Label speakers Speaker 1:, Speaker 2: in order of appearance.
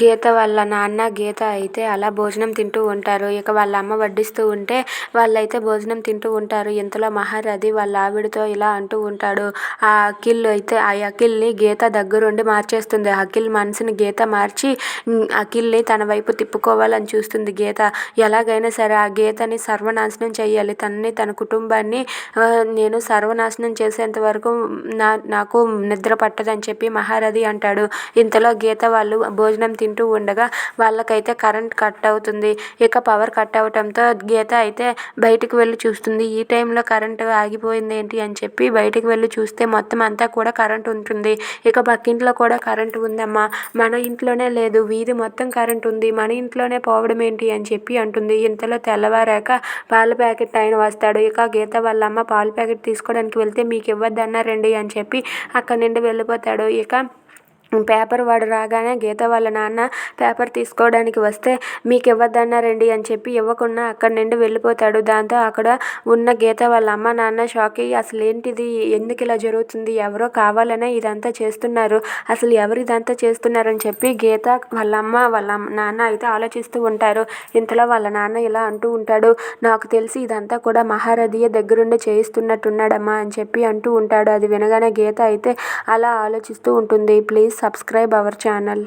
Speaker 1: గీత వాళ్ళ నాన్న గీత అయితే అలా భోజనం తింటూ ఉంటారు. ఇక వాళ్ళ అమ్మ వడ్డిస్తూ ఉంటే వాళ్ళైతే భోజనం తింటూ ఉంటారు. ఇంతలో మహారథి వాళ్ళ ఆవిడతో ఇలా అంటూ ఉంటాడు. ఆ అఖిల్ అయితే ఆ అఖిల్ని గీత దగ్గరుండి మార్చేస్తుంది. అఖిల్ మనసుని గీత మార్చి అఖిల్ని తన వైపు తిప్పుకోవాలని చూస్తుంది గీత. ఎలాగైనా సరే ఆ గీతని సర్వనాశనం చేయాలి తనని తన కుటుంబాన్ని నేను సర్వనాశనం చేసేంత వరకు నా నాకు నిద్ర పట్టదని చెప్పి మహారథి అంటాడు. ఇంతలో గీత వాళ్ళు భోజనం తింటూ ఉండగా వాళ్ళకైతే కరెంట్ కట్ అవుతుంది ఇక పవర్ కట్ అవటంతో గీత అయితే బయటికి వెళ్ళి చూస్తుంది. ఈ టైంలో కరెంటు ఆగిపోయింది ఏంటి అని చెప్పి బయటికి వెళ్ళి చూస్తే మొత్తం అంతా కూడా కరెంట్ ఉంటుంది. ఇక పక్కింట్లో కూడా కరెంటు ఉందమ్మా. మన ఇంట్లోనే లేదు. వీధి మొత్తం కరెంట్ ఉంది. మన ఇంట్లోనే పోవడం ఏంటి అని చెప్పి అంటుంది. ఇంతలో తెల్లవారాక పాల ప్యాకెట్ ఆయన వస్తాడు. ఇక గీత వాళ్ళ అమ్మ పాల ప్యాకెట్ తీసుకోవడానికి వెళ్తే మీకు ఇవ్వద్దన్నారండి అని చెప్పి అక్కడి నుండి వెళ్ళిపోతాడు. ఇక పేపర్ వాడు రాగానే గీత వాళ్ళ నాన్న పేపర్ తీసుకోవడానికి వస్తే మీకు ఇవ్వద్దన్నారండి అని చెప్పి ఇవ్వకుండా అక్కడి నుండి వెళ్ళిపోతాడు. దాంతో అక్కడ ఉన్న గీత వాళ్ళ అమ్మ నాన్న షాక్ అయ్యి అసలు ఏంటిది ఎందుకు ఇలా జరుగుతుంది? ఎవరో కావాలనే ఇదంతా చేస్తున్నారు. అసలు ఎవరు ఇదంతా చేస్తున్నారని చెప్పి గీత వాళ్ళ అమ్మ వాళ్ళ నాన్న అయితే ఆలోచిస్తూ ఉంటారు. ఇంతలో వాళ్ళ నాన్న ఇలా అంటూ ఉంటాడు నాకు తెలిసి ఇదంతా కూడా మహారథియ దగ్గరుండి చేయిస్తున్నట్టున్నాడమ్మా అని చెప్పి అంటూ ఉంటాడు. అది వినగానే గీత అయితే అలా ఆలోచిస్తూ ఉంటుంది. Please subscribe our null